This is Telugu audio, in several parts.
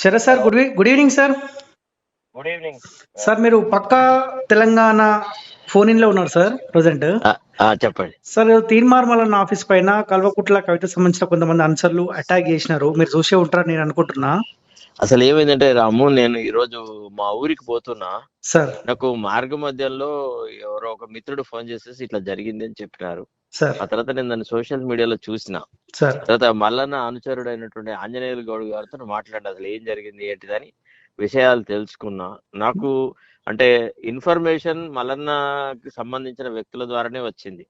Sharath sir good good evening sir good evening sir మీరు పక్కా తెలంగాణ ఫోన్ ఇన్లో ఉన్నారు సార్ ప్రజెంట్ చెప్పండి. సార్ తీన్మార్మల్ ఆఫీస్ పైన కల్వకుట్ల కవిత సంబంధించిన కొంతమంది ఆన్సర్లు అటాక్ చేసినారు. మీరు చూసే ఉంటారని నేను అనుకుంటున్నా. అసలు ఏమైందంటే రాము నేను ఈ రోజు మా ఊరికి పోతున్నా. సార్ నాకు మార్గ మధ్యంలో ఎవరో ఒక మిత్రుడు ఫోన్ చేసేసి ఇట్లా జరిగింది అని చెప్పినారు. ఆ తర్వాత నేను దాన్ని సోషల్ మీడియాలో చూసిన. సార్. తర్వాత మల్లన్న అనుచరుడు అయినటువంటి ఆంజనేయులు గౌడ్ గారితో మాట్లాడిన అసలు ఏం జరిగింది ఏంటిదని విషయాలు తెలుసుకున్నా. నాకు అంటే ఇన్ఫర్మేషన్ మల్లన్నకి సంబంధించిన వ్యక్తుల ద్వారానే వచ్చింది.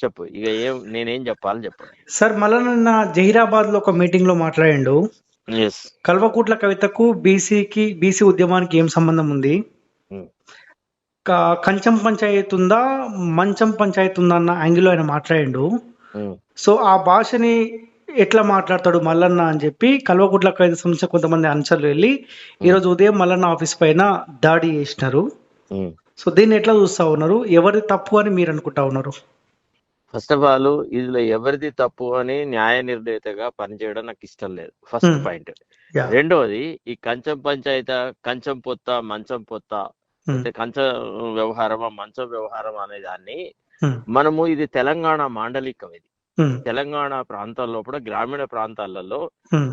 చెప్పు ఇక ఏం నేనేం చెప్పాలి చెప్పండి సార్ మళ్ళీ నిన్న జహీరాబాద్లో ఒక మీటింగ్లో మాట్లాడిండు కల్వకుట్ల కవితకు బీసీకి బీసీ ఉద్యమానికి ఏం సంబంధం ఉంది? కంచం పంచాయతీ ఉందా మంచం పంచాయతీ ఉందా అన్న యాంగిల్ ఆయన మాట్లాడిండు. సో ఆ భాషని ఎట్లా మాట్లాడతాడు మల్లన్న అని చెప్పి కల్వకుట్ల కవిత సంబంధించిన కొంతమంది ఆన్సర్లు వెళ్ళి ఈరోజు ఉదయం మల్లన్న ఆఫీస్ పైన దాడి చేసినారు. సో దీన్ని ఎట్లా చూస్తా ఉన్నారు? ఎవరి తప్పు అని మీరు అనుకుంటా ఉన్నారు? ఫస్ట్ ఆఫ్ ఆల్ ఇందులో ఎవరిది తప్పు అని న్యాయ నిర్ణేతగా పనిచేయడం నాకు ఇష్టం లేదు. ఫస్ట్. పాయింట్. రెండవది ఈ కంచం పంచాయత కంచం పొత్త మంచం పొత్త. అంటే కంచం వ్యవహారమా మంచం వ్యవహారం అనే దాన్ని. మనము ఇది తెలంగాణ మాండలికం ఇది. తెలంగాణ ప్రాంతాల్లో కూడా గ్రామీణ ప్రాంతాలలో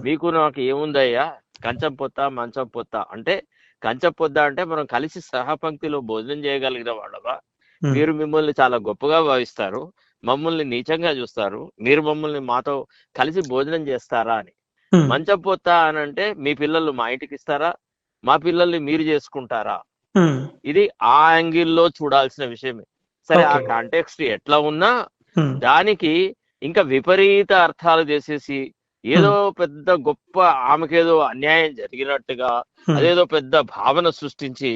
మీకు నాకు ఏముందయ్యా? కంచం పొత్త మంచం పొత్త అంటే కంచం పొద్ద అంటే మనం కలిసి సహపంక్తిలో భోజనం చేయగలిగిన వాళ్ళమా? ఉమ్, మీరు మిమ్మల్ని చాలా గొప్పగా భావిస్తారు. మమ్మల్ని నీచంగా చూస్తారు. మీరు మమ్మల్ని మాతో కలిసి భోజనం చేస్తారా అని. మంచం పొత్త అని అంటే మీ పిల్లలు మా ఇంటికి ఇస్తారా? మా పిల్లల్ని మీరు చేసుకుంటారా? ఇది ఆ యాంగిల్లో చూడాల్సిన విషయమే. సరే ఆ. కాంటెక్స్ట్ ఎట్లా ఉన్నా దానికి ఇంకా విపరీత అర్థాలు చేసేసి ఏదో పెద్ద గొప్ప ఆమెకేదో అన్యాయం జరిగినట్టుగా అదేదో పెద్ద భావన సృష్టించి.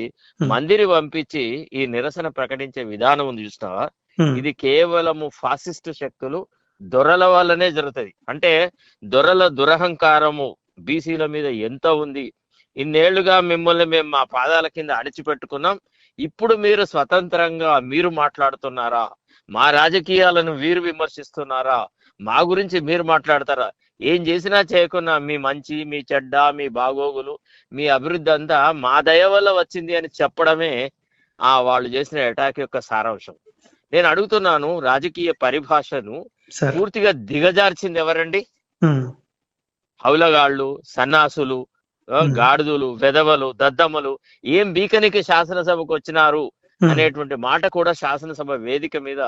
మందిని పంపించి ఈ నిరసన ప్రకటించే విధానం ఉంది చూసినావా? ఉమ్, ఇది కేవలము ఫాసిస్ట్ శక్తులు దొరల వల్లనే జరుగుతుంది. అంటే దొరల దురహంకారము బీసీల మీద ఎంత ఉంది? ఇన్నేళ్ళుగా మిమ్మల్ని మేము మా పాదాల కింద అణిచిపెట్టుకున్నాం. ఇప్పుడు మీరు స్వతంత్రంగా మీరు మాట్లాడుతున్నారా? మా రాజకీయాలను వీరు విమర్శిస్తున్నారా? మా గురించి మీరు మాట్లాడతారా? ఏం చేసినా చేయకున్నా మీ మంచి మీ చెడ్డ మీ బాగోగులు మీ అభివృద్ధి అంతా మా దయ వల్ల వచ్చింది అని చెప్పడమే ఆ వాళ్ళు చేసిన అటాక్ యొక్క సారాంశం. నేను అడుగుతున్నాను రాజకీయ పరిభాషను పూర్తిగా దిగజార్చింది ఎవరండి? హౌలగాళ్ళు సన్నాసులు. గాడిదలు వెధవలు దద్దమ్మలు ఏం బీకనికి శాసనసభకు వచ్చినారు అనేటువంటి మాట కూడా శాసనసభ వేదిక మీద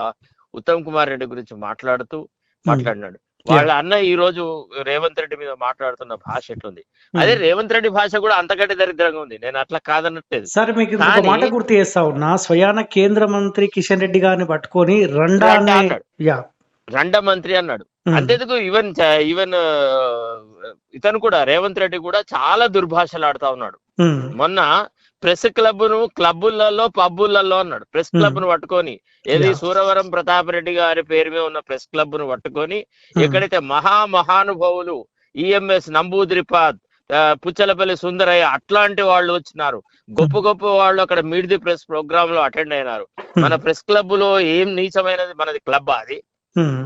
ఉత్తమ్ కుమార్ రెడ్డి గురించి మాట్లాడుతూ మాట్లాడినాడు. వాళ్ళ అన్న ఈ రోజు రేవంత్ రెడ్డి మీద మాట్లాడుతున్న భాష ఎట్లుంది. అదే రేవంత్ రెడ్డి భాష కూడా అంతకంటే దరిద్రంగా ఉంది. నేను అట్లా కాదనట్లేదు. సార్ మీకు మాట గుర్తు చేస్తా ఉన్నా. స్వయాన కేంద్ర మంత్రి కిషన్ రెడ్డి గారిని పట్టుకొని రండా రండా మంత్రి అన్నాడు అంతేందుకు? ఈవెన్ ఈవెన్ ఇతను కూడా రేవంత్ రెడ్డి కూడా చాలా దుర్భాషలు ఆడుతా ఉన్నాడు మొన్న ప్రెస్ క్లబ్ను క్లబ్బులలో పబ్బులలో అన్నాడు. ప్రెస్ క్లబ్ను పట్టుకొని ఏది. సూరవరం ప్రతాప్ రెడ్డి గారి పేరు మీద ఉన్న ప్రెస్ క్లబ్ను పట్టుకొని ఎక్కడైతే మహా మహానుభావులు ఈఎంఎస్ నంబూద్రిపాద్ పుచ్చలపల్లి సుందరయ్య అట్లాంటి వాళ్ళు వచ్చినారు. గొప్ప గొప్ప వాళ్ళు అక్కడ మీట్ ది ప్రెస్ ప్రోగ్రామ్లో అటెండ్ అయినారు. మన ప్రెస్ క్లబ్లో ఏం నీచమైనది? మనది క్లబ్ అది.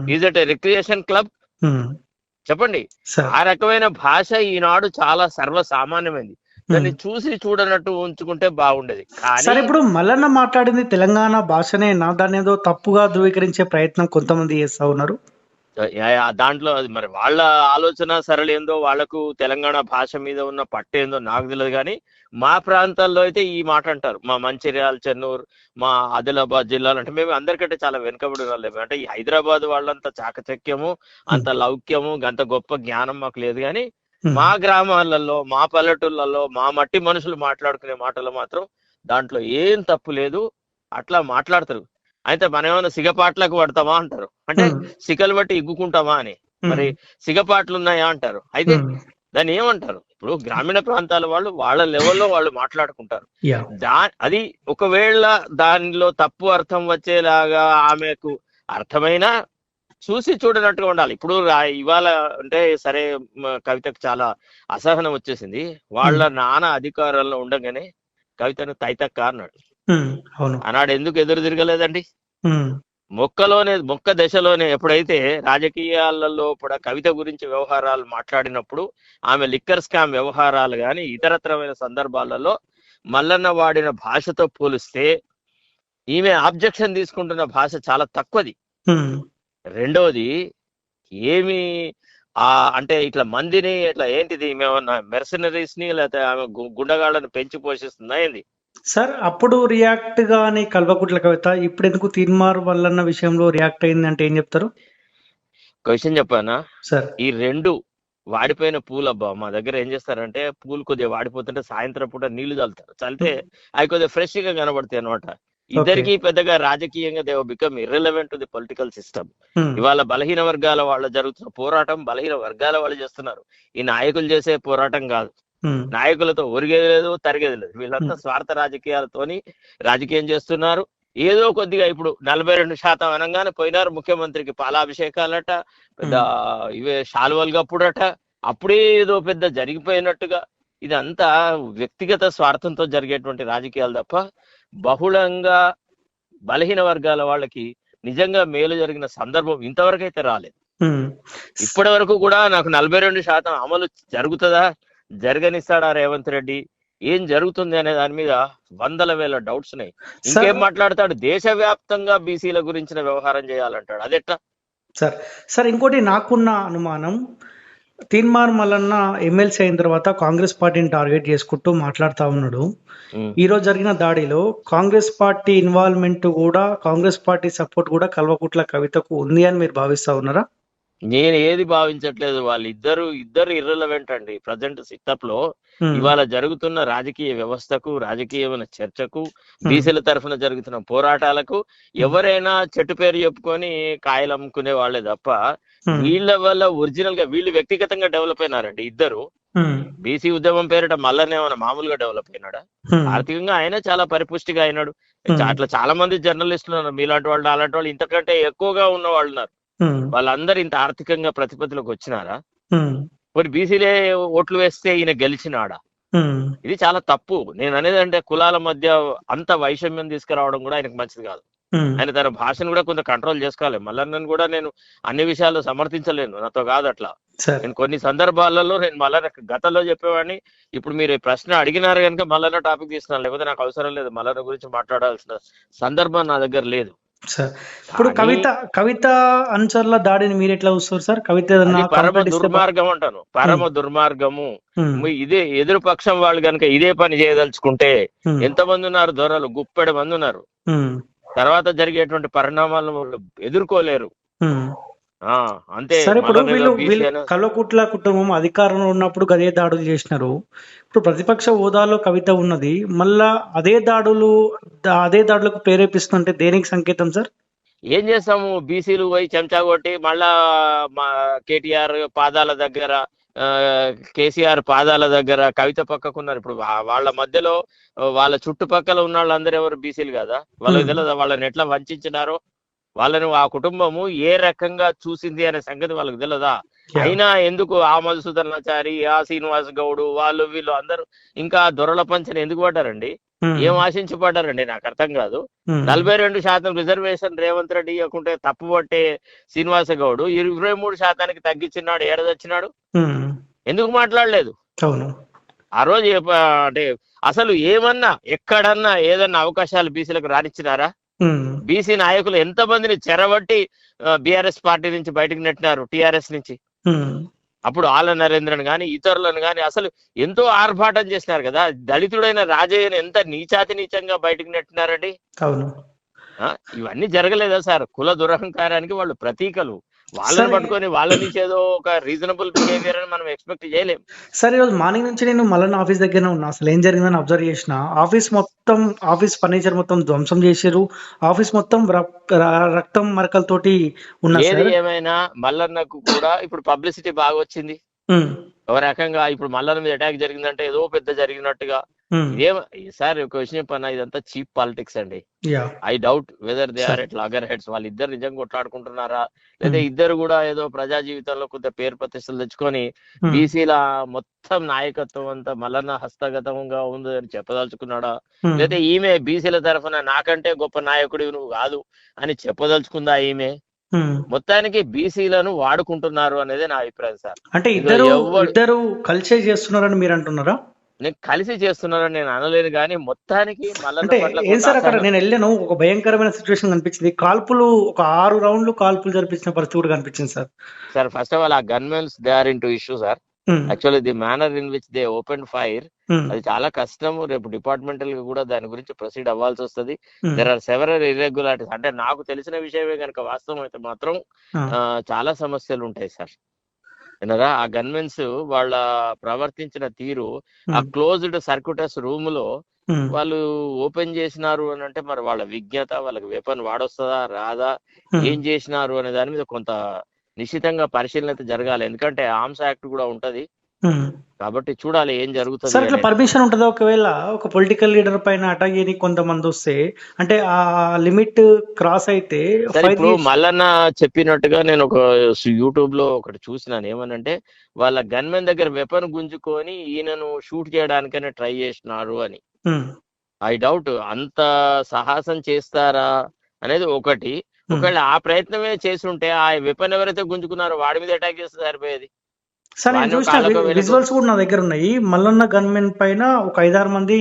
ఈజ్ అట్ రిక్రియేషన్ క్లబ్ చెప్పండి. ఆ రకమైన భాష ఈనాడు చాలా సర్వసామాన్యమైంది. దాన్ని ఉమ్. చూసి చూడనట్టు ఉంచుకుంటే బాగుండేది. సార్ ఇప్పుడు మల్లన్న మాట్లాడింది తెలంగాణ భాషనేనా దాన్ని ఏదో తప్పుగా ధృవీకరించే ప్రయత్నం కొంతమంది చేస్తా ఉన్నారు. దాంట్లో అది మరి వాళ్ళ ఆలోచన సరళి ఏందో వాళ్ళకు తెలంగాణ భాష మీద ఉన్న పట్టు ఏందో నాకు తెలియదు కానీ మా ప్రాంతాల్లో అయితే ఈ మాట అంటారు. మా మంచిర్యాల చెన్నూరు మా ఆదిలాబాద్ జిల్లాలు అంటే మేము అందరికంటే చాలా వెనుకబడి వాళ్ళమే. అంటే ఈ హైదరాబాద్ వాళ్ళంత చాకచక్యము అంత లౌక్యము అంత గొప్ప జ్ఞానం మాకు లేదు కానీ మా గ్రామాలలో మా పల్లెటూళ్ళలో మా మట్టి మనుషులు మాట్లాడుకునే మాటలు మాత్రం దాంట్లో ఏం తప్పు లేదు. అట్లా మాట్లాడతారు. అయితే మనం ఏమైనా సిగపాట్లకు పడతామా అంటారు. అంటే సిగలు బట్టి ఇగ్గుకుంటామా అని. మరి సిగపాట్లు ఉన్నాయా అంటారు. అయితే దాన్ని ఏమంటారు? ఇప్పుడు గ్రామీణ ప్రాంతాల వాళ్ళు వాళ్ళ లెవెల్లో వాళ్ళు మాట్లాడుకుంటారు. దా అది ఒకవేళ దానిలో తప్పు అర్థం వచ్చేలాగా ఆమెకు అర్థమైన చూసి చూడనట్టుగా ఉండాలి. ఇప్పుడు ఇవాళ అంటే సరే కవితకు చాలా అసహనం వచ్చేసింది. వాళ్ళ నాన్న అధికారంలో ఉండగానే కవితను తైతక్క అన్నాడు. ఆనాడు ఎందుకు ఎదురు తిరగలేదండి? మొక్కలోనే మొక్క దశలోనే ఎప్పుడైతే రాజకీయాలలో కూడా కవిత గురించి వ్యవహారాలు మాట్లాడినప్పుడు ఆమె లిక్కర్ స్కామ్ వ్యవహారాలు కానీ ఇతరత్రమైన సందర్భాలలో మల్లన్న వాడిన భాషతో పోలిస్తే ఈమె ఆబ్జెక్షన్ తీసుకుంటున్న భాష చాలా తక్కువది. రెండోది ఏమి ఆ అంటే ఇట్లా మందిని ఇట్లా ఏంటిది మేమన్నా మెర్సనరీస్ని లేకపోతే ఆమె గుండగాళ్ళని పెంచి పోషిస్తుందా ఏంది? సార్ అప్పుడు రియాక్ట్ గాని కల్వకుట్ల కవిత ఇప్పుడు ఎందుకు తీన్మార్ వల్లన్న విషయంలో రియాక్ట్ అయింది అంటే ఏం చెప్తారు? ఒక విషయం చెప్పానా? సార్. ఈ రెండు వాడిపోయిన పూలు అబ్బా మా దగ్గర ఏం చేస్తారంటే పూలు కొద్దిగా వాడిపోతుంటే సాయంత్రం పూట నీళ్ళు చల్లుతారు. చల్లితే అవి కొద్దిగా ఫ్రెష్గా కనబడతాయి అనమాట ఇద్దరికి పెద్దగా రాజకీయంగా they've become irrelevant to the political system ఇవాళ బలహీన వర్గాల వాళ్ళు జరుగుతున్న పోరాటం బలహీన వర్గాల వాళ్ళు చేస్తున్నారు. ఈ నాయకులు చేసే పోరాటం కాదు. నాయకులతో ఒరిగేది లేదు తరిగేది లేదు. వీళ్ళంతా. స్వార్థ రాజకీయాలతోని రాజకీయం చేస్తున్నారు. ఏదో కొద్దిగా ఇప్పుడు నలభై రెండు శాతం అనగానే పోయినారు ముఖ్యమంత్రికి పాలాభిషేకాలట పెద్ద ఇవే శాలువలు కప్పుడట అప్పుడే ఏదో పెద్ద జరిగిపోయినట్టుగా ఇదంతా వ్యక్తిగత స్వార్థంతో జరిగేటువంటి రాజకీయాలు తప్ప బహుళంగా బలహీన వర్గాల వాళ్ళకి నిజంగా మేలు జరిగిన సందర్భం ఇంతవరకు అయితే రాలేదు. ఇప్పటి వరకు కూడా నాకు నలభై రెండు శాతం అమలు జరుగుతుందా? జరగనిస్తాడా రేవంత్ రెడ్డి? ఏం జరుగుతుంది అనే దాని మీద వందల వేల డౌట్స్ ఉన్నాయి. ఇంకేం సార్ మాట్లాడతాడు? దేశవ్యాప్తంగా బీసీల గురించిన వ్యవహారం చేయాలంటాడు. అదెట్లా? సార్ సార్ ఇంకోటి నాకున్న అనుమానం తీన్మార్ మల్లన్న ఎమ్మెల్సీ అయిన తర్వాత కాంగ్రెస్ పార్టీని టార్గెట్ చేసుకుంటూ మాట్లాడుతా ఉన్నాడు. ఉమ్. ఈ రోజు జరిగిన దాడిలో కాంగ్రెస్ పార్టీ ఇన్వాల్వ్మెంట్ కూడా కాంగ్రెస్ పార్టీ సపోర్ట్ కూడా కల్వకుట్ల కవితకు ఉంది అని మీరు భావిస్తా ఉన్నారా? నేను ఏది భావించట్లేదు. వాళ్ళిద్దరు ఇద్దరు ఇర్రెలవెంట్ అండి ప్రజెంట్ సిట్టప్లో ఇవాళ జరుగుతున్న రాజకీయ వ్యవస్థకు రాజకీయమైన చర్చకు బీసీల తరఫున జరుగుతున్న పోరాటాలకు ఎవరైనా చెట్టు పేరు చెప్పుకొని కాయలు అమ్ముకునే వాళ్ళే తప్ప వీళ్ళ వల్ల ఒరిజినల్గా వీళ్ళు వ్యక్తిగతంగా డెవలప్ అయినారండి ఇద్దరు. బీసీ ఉద్యమం పేరిట మల్లనే ఏమైనా మామూలుగా డెవలప్ అయినాడా? ఆర్థికంగా ఆయన చాలా పరిపుష్టిగా అయినాడు. అట్లా చాలా మంది జర్నలిస్టులు ఉన్నారు. మీలాంటి వాళ్ళు అలాంటి వాళ్ళు ఇంతకంటే ఎక్కువగా ఉన్న వాళ్ళు ఉన్నారు. వాళ్ళందరూ ఇంత ఆర్థికంగా ప్రతిపత్తిలోకి వచ్చినారా? మరి బీసీలే ఓట్లు వేస్తే ఈయన గెలిచినాడా? ఇది చాలా తప్పు. నేను అనేది అంటే కులాల మధ్య అంత వైషమ్యం తీసుకురావడం కూడా ఆయనకు మంచిది కాదు. ఆయన తన భాషను కూడా కొంత కంట్రోల్ చేసుకోవాలి. మల్లన్నను కూడా నేను అన్ని విషయాలు సమర్థించలేను. నాతో కాదు అట్లా. నేను కొన్ని సందర్భాలలో నేను మల్లన్న గతంలో చెప్పేవాడిని. ఇప్పుడు మీరు ప్రశ్న అడిగినారు కనుక మల్లన్న టాపిక్ తీసుకున్నాను. లేకపోతే నాకు అవసరం లేదు. మల్లన్న గురించి మాట్లాడాల్సిన సందర్భం నా దగ్గర లేదు. సార్ ఇప్పుడు కవిత కవిత అనుచరుల దాడిని మీరు ఎట్లా చూస్తారు సార్? కవిత పరమ దుర్మార్గం అంటాను. పరమ దుర్మార్గము. ఇదే ఎదురు పక్షం వాళ్ళు కనుక ఇదే పని చేయదలుచుకుంటే ఎంతమంది ఉన్నారు దొరలు? గుప్పెడు మంది ఉన్నారు. తర్వాత జరిగేటువంటి పరిణామాలను వాళ్ళు ఎదుర్కోలేరు. అంతే సరే ఇప్పుడు వీళ్ళు వీళ్ళు కల్వకుట్ల కుటుంబం అధికారంలో ఉన్నప్పుడు గదే దాడులు చేసినారు. ఇప్పుడు ప్రతిపక్ష హోదాలో కవిత ఉన్నది. మళ్ళా అదే దాడులు అదే దాడులకు ప్రేరేపిస్తుంటే దేనికి సంకేతం సార్? ఏం చేస్తాము? బీసీలు పోయి చెంచా కొట్టి మళ్ళా మా కేటీఆర్ పాదాల దగ్గర కేసీఆర్ పాదాల దగ్గర కవిత పక్కకున్నారు. ఇప్పుడు వాళ్ళ మధ్యలో వాళ్ళ చుట్టుపక్కల ఉన్న వాళ్ళందరూ ఎవరు బీసీలు కదా? వాళ్ళకి. తెలియదు వాళ్ళని ఎట్లా వంచినారో? వాళ్ళని ఆ కుటుంబము ఏ రకంగా చూసింది అనే సంగతి వాళ్ళకి తెలియదా అయినా ఎందుకు ఆ మధుసూదనాచారి ఆ శ్రీనివాస్ గౌడ్ వాళ్ళు వీళ్ళు అందరూ ఇంకా దొరల పంచని ఎందుకు పడ్డారండి? ఏం ఆశించి పడ్డారండి నాకు అర్థం కాదు. నలభై రెండు శాతం రిజర్వేషన్ రేవంత్ రెడ్డి ఇవ్వకుంటే తప్పు పట్టే శ్రీనివాస గౌడ్ ఇరవై మూడు శాతానికి తగ్గించినాడు ఏడదొచ్చినాడు. ఎందుకు మాట్లాడలేదు? అవును. ఆ రోజు అంటే అసలు ఏమన్నా ఎక్కడన్నా ఏదన్నా అవకాశాలు బీసీలకు రానిచ్చినారా? బీసీ నాయకులు ఎంత మందిని చెరబట్టి బీఆర్ఎస్ పార్టీ నుంచి బయటకు నెట్టినారు టిఆర్ఎస్ నుంచి? అప్పుడు ఆల నరేంద్రన్ గాని ఇతరులను గాని అసలు ఎంతో ఆర్భాటం చేసినారు కదా? దళితుడైన రాజయ్యను ఎంత నీచాతి నీచంగా బయటకు నెట్టినారండి ఇవన్నీ జరగలేదా సార్? కుల దురహంకారానికి వాళ్ళు ప్రతీకలు. వాళ్ళని. పట్టుకొని వాళ్ళ నుంచి ఏదో ఒక రీజనబుల్ బిహేవియర్ అని మనం ఎక్స్పెక్ట్ చేయలేం. సరే ఈరోజు మార్నింగ్ నుంచి నేను మల్లన్న ఆఫీస్ దగ్గరనే ఉన్నా. అసలు ఏం జరిగిందని అబ్జర్వ్ చేసిన. ఆఫీస్ మొత్తం ఆఫీస్ ఫర్నిచర్ మొత్తం ధ్వంసం చేసారు ఆఫీస్ మొత్తం రక్తం మరకలతోటి ఉన్నా ఏది ఏమైనా మల్లన్నకు కూడా ఇప్పుడు పబ్లిసిటీ బాగా వచ్చింది ఒక రకంగా ఇప్పుడు మల్లన్న మీద అటాక్ జరిగిందంటే ఏదో పెద్ద జరిగినట్టుగా. ఇదేం సార్ ఒక విషయం చెప్పన్నా ఇదంతా చీప్ పాలిటిక్స్ అండి. I doubt whether they are. At loggerheads వాళ్ళు ఇద్దరు నిజంగా కొట్లాడుకుంటున్నారా? లేదా ఇద్దరు కూడా ఏదో ప్రజా జీవితంలో కొంత పేరు ప్రతిష్టలు తెచ్చుకొని ఉమ్, బీసీల మొత్తం నాయకత్వం అంతా మల్లన్న హస్తగతంగా ఉంది అని చెప్పదలుచుకున్నాడా? లేదా ఈమె బీసీల తరఫున నాకంటే గొప్ప నాయకుడివి నువ్వు కాదు అని చెప్పదలుచుకుందా ఈమె. మొత్తానికి బీసీలను వాడుకుంటున్నారు అనేది నా అభిప్రాయం సార్. అంటే ఇద్దరు ఇద్దరు కలిసే చేస్తున్నారని మీరు అంటున్నారా? నేను కలిసి చేస్తున్నారని నేను అనలేను కానీ మొత్తానికి అంటే ఏం సార్ అక్కడ నేను వెళ్ళాను ఒక భయంకరమైన సిచ్యువేషన్ కనిపించింది. కాల్పులు ఒక ఆరు రౌండ్లు కాల్పులు జరిపించిన పరిస్థితి కూడా కనిపించింది sir. Sir first of all ఆ gunmens they are into issue sir actually the manner in which they open fire అది చాలా కష్టం రేపు డిపార్ట్మెంటల్ కూడా దాని గురించి ప్రొసీడ్ అవ్వాల్సి వస్తుంది. దెర్ ఆర్ సెవరల్ ఇర్రెగ్యులారిటీస్ అంటే నాకు తెలిసిన విషయమే కనుక వాస్తవం అయితే మాత్రం ఆ, చాలా సమస్యలు ఉంటాయి సార్ వినరా? ఆ గన్మెన్స్ వాళ్ళ ప్రవర్తించిన తీరు ఆ క్లోజ్డ్ సర్క్యూటస్ రూమ్లో వాళ్ళు ఓపెన్ చేసినారు అని అంటే మరి వాళ్ళ విజ్ఞత వాళ్ళకి వెపన్ వాడొస్తుందా? రాదా. ఏం చేసినారు అనే దాని మీద కొంత నిశ్చితంగా పరిశీలన జరగాలి. ఎందుకంటే ఆర్మ్స్ యాక్ట్ కూడా ఉంటది. కాబట్టి చూడాలి ఏం జరుగుతుంది సార్ ఇట్లా. పర్మిషన్ ఉంటుందా? ఒకవేళ ఒక పొలిటికల్ లీడర్ పైన అటాక్ చేయడానికి కొంతమంది వస్తే అంటే ఆ లిమిట్ క్రాస్ అయితే ఇప్పుడు మల్లన్న చెప్పినట్టుగా నేను ఒక యూట్యూబ్లో ఒకటి చూసినాను. ఏమనంటే వాళ్ళ గన్మెన్ దగ్గర వెపన్ గుంజుకొని ఈయనను షూట్ చేయడానికనే ట్రై చేసినారు అని. ఐ డౌట్ అంత సాహసం చేస్తారా అనేది ఒకటి. ఒకవేళ ఆ ప్రయత్నమే చేస్తుంటే ఆ వెపన్ ఎవరైతే గుంజుకున్నారో వాడి మీద అటాక్ చేస్తే సరిపోయేది. సార్ నేను చూసిన విజువల్స్ కూడా నా దగ్గర ఉన్నాయి. మల్లన్న గన్మెన్ పైన ఒక ఐదారు మంది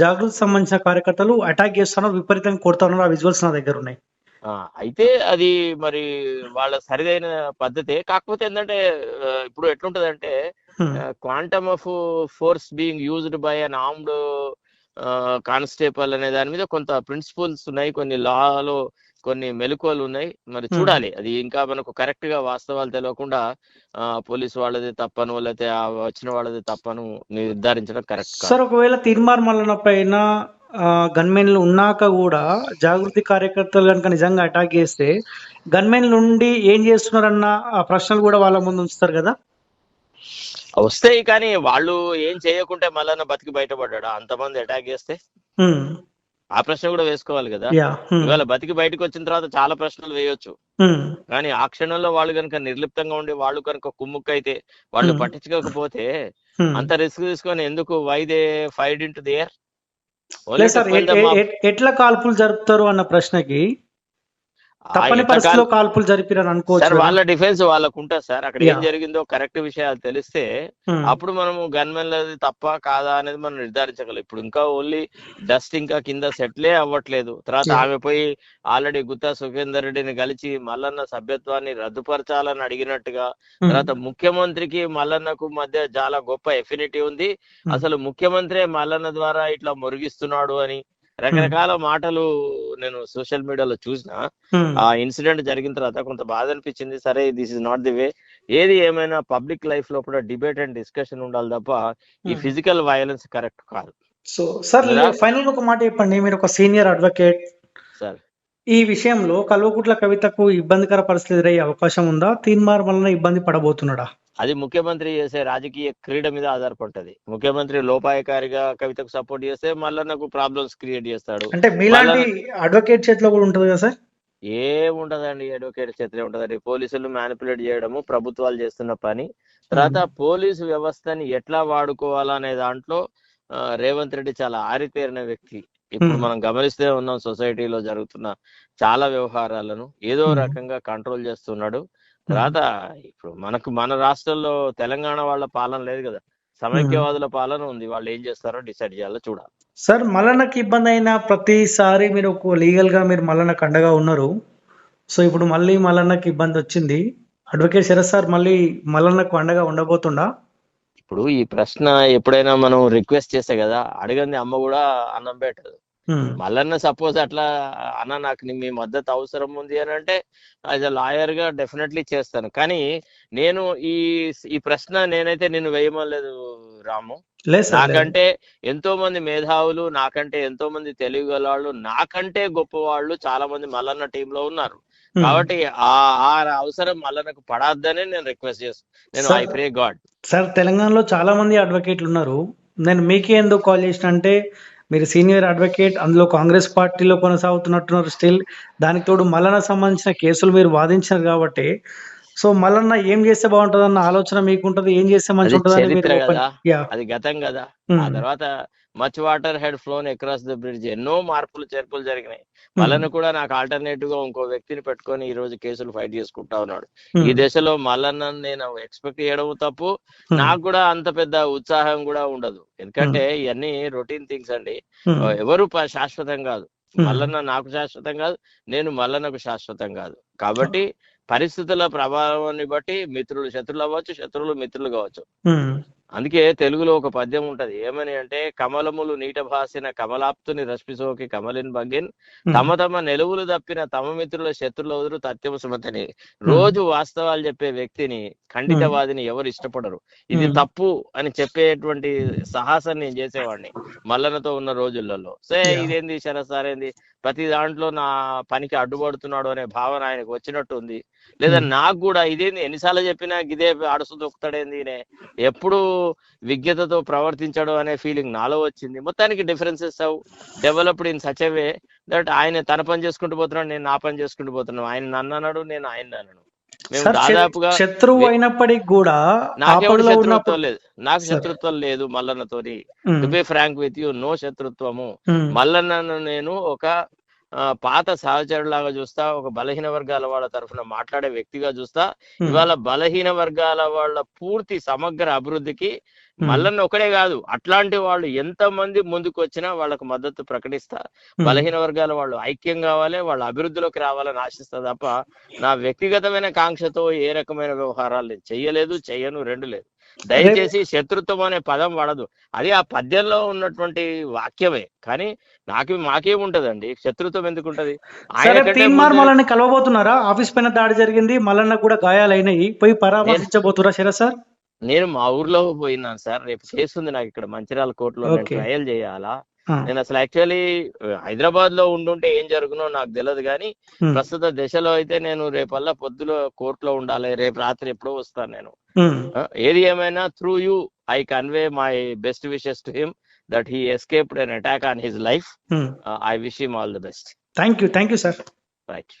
జాగృతి సంబంధించిన కార్యకర్తలు అటాక్ చేస్తున్నారు విపరీతంగా కొడుతున్నారు ఆ విజువల్స్ నా దగ్గర ఉన్నాయి. అయితే అది మరి వాళ్ళ సరిదైన పద్ధతే. కాకపోతే ఏంటంటే ఇప్పుడు ఎట్లుంటదంటే quantum of force being used by an armed constable అనే దాని మీద కొంత ప్రిన్సిపల్స్ ఉన్నాయి. కొన్ని లాలో కొన్ని మెలకువలు ఉన్నాయి. మరి. చూడాలి. అది ఇంకా మనకు కరెక్ట్గా వాస్తవాలు తెలియకుండా పోలీస్ వాళ్ళది తప్పను లేకపోతే వచ్చిన వాళ్ళది తప్పను నిర్ధారించడం కరెక్ట్ సార్ ఒకవేళ తీర్మార్ మల్లన్న పైన గన్మెన్లు ఉన్నాక కూడా జాగృతి కార్యకర్తలు కనుక నిజంగా అటాక్ చేస్తే గన్మెన్ నుండి ఏం చేస్తున్నారన్న ఆ ప్రశ్నలు కూడా వాళ్ళ ముందు ఉంచుతారు కదా? వస్తాయి కానీ వాళ్ళు ఏం చేయకుంటే మళ్ళా బతికి బయటపడ్డాడు? అంతమంది అటాక్ చేస్తే? ఆ ప్రశ్న కూడా వేసుకోవాలి కదా. ఉమ్, ఇవాళ బతికి బయటకు వచ్చిన తర్వాత చాలా ప్రశ్నలు వేయొచ్చు. ఉమ్, కానీ ఆ క్షణంలో వాళ్ళు కనుక నిర్లిప్తంగా ఉండి వాళ్ళు కనుక కుమ్ముక్కైతే వాళ్ళు Hmm. పట్టించుకోకపోతే. అంత రిస్క్ తీసుకొని ఎందుకు why they fired into there ఎట్లా కాల్పులు జరుపుతారు అన్న ప్రశ్నకి తప్పని పరిస్థితిలో కాల్పులు అనుకోవచ్చు? వాళ్ళ డిఫెన్స్ వాళ్ళకు ఉంటుంది సార్ అక్కడ ఏం. జరిగిందో కరెక్ట్ విషయాలు తెలిస్తే ఉమ్, అప్పుడు మనము గన్మెన్లది తప్ప కాదా అనేది మనం నిర్ధారించగలం ఇప్పుడు ఇంకా ఓన్లీ డస్ట్ ఇంకా కింద సెటిలే అవ్వట్లేదు తర్వాత. ఆమె పోయి ఆల్రెడీ గుత్తా సుఖేందర్ రెడ్డిని కలిసి మల్లన్న సభ్యత్వాన్ని రద్దుపరచాలని అడిగినట్టుగా ఉమ్, తర్వాత ముఖ్యమంత్రికి మల్లన్నకు మధ్య చాలా గొప్ప ఎఫినిటీ ఉంది Hmm. అసలు ముఖ్యమంత్రి మల్లన్న ద్వారా ఇట్లా మురిగిస్తున్నాడు అని రకరకాల మాటలు నేను సోషల్ మీడియాలో చూసిన. ఆ ఇన్సిడెంట్ జరిగిన తర్వాత కొంత బాధ అనిపించింది. సరే this is not the way. ఏది ఏమైనా పబ్లిక్ లైఫ్లో కూడా డిబేట్ అండ్ డిస్కషన్ ఉండాలి తప్ప ఈ. ఫిజికల్ వయలెన్స్ కరెక్ట్ కాదు. సో సార్ ఫైనల్ ఒక మాట చెప్పండి. మీరు ఒక సీనియర్ అడ్వకేట్. సార్. ఈ విషయంలో కల్వకుట్ల కవితకు ఇబ్బందికర పరిస్థితి ఎదురయ్యే అవకాశం ఉందా? తీన్మార్ వలన ఇబ్బంది పడబోతున్నాడా? అది ముఖ్యమంత్రి చేసే రాజకీయ క్రీడ మీద ఆధారపడుతుంది. ముఖ్యమంత్రి లోపాయకారిగా కవితకు సపోర్ట్ చేస్తే మళ్ళీ నాకు ప్రాబ్లమ్స్ క్రియేట్ చేస్తాడు. అంటే మీలాంటి అడ్వకేట్ చేతిలో కూడా ఉంటుంది కదా సార్? ఏముంటదండి అడ్వకేట్ చేతిలో ఉంటదండి. పోలీసులు మ్యానిపులేట్ చేయడము ప్రభుత్వాలు చేస్తున్న పని. తర్వాత పోలీసు వ్యవస్థని ఎట్లా వాడుకోవాలా అనే దాంట్లో రేవంత్ రెడ్డి చాలా ఆరితేరిన వ్యక్తి. ఇప్పుడు. మనం గమనిస్తే ఉన్నాం సొసైటీలో జరుగుతున్న చాలా వ్యవహారాలను. ఏదో. రకంగా కంట్రోల్ చేస్తున్నాడు. తర్వాత ఇప్పుడు మనకు మన రాష్ట్రంలో తెలంగాణ వాళ్ళ పాలన లేదు కదా. సమైక్యవాదుల పాలన ఉంది. వాళ్ళు ఏం చేస్తారో డిసైడ్ చేయాలో చూడాలి. సార్ మల్లన్నకి ఇబ్బంది అయిన ప్రతిసారి మీరు లీగల్గా మీరు మల్లన్నకు అండగా ఉన్నారు. సో ఇప్పుడు మళ్ళీ మల్లన్నకి ఇబ్బంది వచ్చింది. అడ్వకేట్ శరత్ సార్ మళ్ళీ మల్లన్నకు అండగా ఉండబోతుండా? ఇప్పుడు ఈ ప్రశ్న ఎప్పుడైనా మనం రిక్వెస్ట్ చేస్తే కదా అడగంది అమ్మ కూడా అన్నం పెట్టదు. మళ్ళన్న సపోజ్ అట్లా అన్న నాకు మీ మద్దతు అవసరం ఉంది అని అంటే యాజ్ అ లాయర్గా డెఫినెట్లీ చేస్తాను. కానీ నేను ఈ ఈ ప్రశ్న నేనైతే నేను వేయమలేదు రాము. నాకంటే ఎంతో మంది మేధావులు నాకంటే ఎంతో మంది తెలివి గలవాళ్ళు నాకంటే గొప్ప వాళ్ళు చాలా మంది మల్లన్న టీమ్లో ఉన్నారు. కాబట్టి ఆ ఆ అవసరం మల్లన్నకు పడద్దనే నేను రిక్వెస్ట్ చేస్తాను నేను ఐ ప్రే గాడ్. సార్ తెలంగాణలో చాలా మంది అడ్వకేట్లు ఉన్నారు నేను మీకే ఎందుకు కాల్ చేసిన అంటే మీరు సీనియర్ అడ్వకేట్ అందులో కాంగ్రెస్ పార్టీలో కొనసాగుతున్నట్టున్నారు స్టిల్ దానికి తోడు మల్లన్న సంబంధించిన కేసులు మీరు వాదించారు కాబట్టి సో మల్లన్న ఏం చేస్తే బాగుంటుంది అన్న ఆలోచన మీకు ఉంటుంది ఏం చేస్తే మంచి ఉంటుంది. అది గతం కదా. ఆ తర్వాత much water had flown across the bridge ఎన్నో మార్పులు చేర్పులు జరిగినాయి Hmm. మళ్ళను కూడా నాకు ఆల్టర్నేటివ్గా ఇంకో వ్యక్తిని పెట్టుకొని ఈ రోజు కేసులు ఫైట్ చేసుకుంటా ఉన్నాడు Hmm. ఈ దశలో మల్లన్న నేను ఎక్స్పెక్ట్ చేయడం తప్పు Hmm. నాకు కూడా అంత పెద్ద ఉత్సాహం కూడా ఉండదు ఎందుకంటే ఇవన్నీ రొటీన్ థింగ్స్ అండి. ఎవరు శాశ్వతం కాదు. మల్లన్న నాకు శాశ్వతం కాదు నేను మల్లన్నకు శాశ్వతం కాదు కాబట్టి పరిస్థితుల ప్రభావాన్ని బట్టి మిత్రులు శత్రులు అవ్వచ్చు శత్రువులు మిత్రులు కావచ్చు. అందుకే తెలుగులో ఒక పద్యం ఉంటది. ఏమని అంటే కమలములు నీట భాసిన కమలాప్తుని రశ్మిసోకి కమలిన్ భంగిన్ Hmm. తమ తమ నిలువులు తప్పిన తమ మిత్రుల శత్రులు వదురు తత్యము సుమతని. రోజు వాస్తవాలు చెప్పే వ్యక్తిని ఖండితవాదిని ఎవరు ఇష్టపడరు. ఇది. తప్పు అని చెప్పేటువంటి సాహసం నేను చేసేవాడిని మల్లనతో ఉన్న రోజులలో. సే. ఇదేంది శరసారేంది ప్రతి దాంట్లో నా పనికి అడ్డుపడుతున్నాడు అనే భావన ఆయనకు వచ్చినట్టు ఉంది. లేదా. నాకు కూడా ఇదేంది? ఎన్నిసార్లు చెప్పినా ఇదే అడుసు దొక్కుతాడేంది ఎప్పుడు విజ్ఞతతో ప్రవర్తించడం అనే ఫీలింగ్ నాలో వచ్చింది. మొత్తానికి డిఫరెన్సెస్ అవు. Developed in such way that ఆయన తన పని చేసుకుంటూ పోతున్నాడు నేను నా పని చేసుకుంటూ పోతున్నాను. ఆయన నన్ను అన్నాడు నేను ఆయన అన్నాను మేము దాదాపుగా శత్రువు అయినప్పటికీ కూడా నాకెవడు శత్రుత్వం లేదు. నాకు. శత్రుత్వం లేదు మల్లన్నతోని. To be frank with you no శత్రుత్వము. Hmm. మల్లన్నను నేను ఒక పాత సహచరులాగా చూస్తా ఒక బలహీన వర్గాల వాళ్ళ తరఫున మాట్లాడే వ్యక్తిగా చూస్తా. ఇవాళ బలహీన వర్గాల వాళ్ళ పూర్తి సమగ్ర అభివృద్ధికి. మల్లన్న ఒకడే కాదు అట్లాంటి వాళ్ళు ఎంత మంది ముందుకు వచ్చినా వాళ్ళకు మద్దతు ప్రకటిస్తా. బలహీన వర్గాల వాళ్ళు ఐక్యం కావాలి వాళ్ళ అభివృద్ధిలోకి రావాలని ఆశిస్తా తప్ప నా వ్యక్తిగతమైన కాంక్షతో ఏ రకమైన వ్యవహారాలు నేను చెయ్యలేదు చెయ్యను రెండు లేదు దయచేసి శత్రుత్వం అనే పదం వాడదు అది ఆ పద్యంలో ఉన్నటువంటి వాక్యమే కానీ నాకు మాకేముంటదండి? శత్రుత్వం ఎందుకు ఉంటది మల్లన్ని కలవబోతున్నారా? ఆఫీస్ పైన దాడి జరిగింది మల్లన్న కూడా గాయాలైనాయి. పోయి పరామర్శించబోతురా శరత్ సార్ నేను మా ఊర్లో పోయినాను సార్. రేపు చేస్తుంది నాకు ఇక్కడ మంచిర్యాల కోర్టులో. ట్రయల్ చేయాలా? నేను అసలు యాక్చువల్లీ హైదరాబాద్లో ఉండుంటే ఏం జరుగునో నాకు తెలియదు కానీ ప్రస్తుత దశలో అయితే నేను రేపల్లా పొద్దులో కోర్టులో ఉండాలి. రేపు రాత్రి ఎప్పుడో వస్తాను నేను. ఏది ఏమైనా through you I convey my best wishes to him. that he escaped an attack on his life. Hmm. Uh, I wish him all the best. Thank you. Thank you, sir. Right.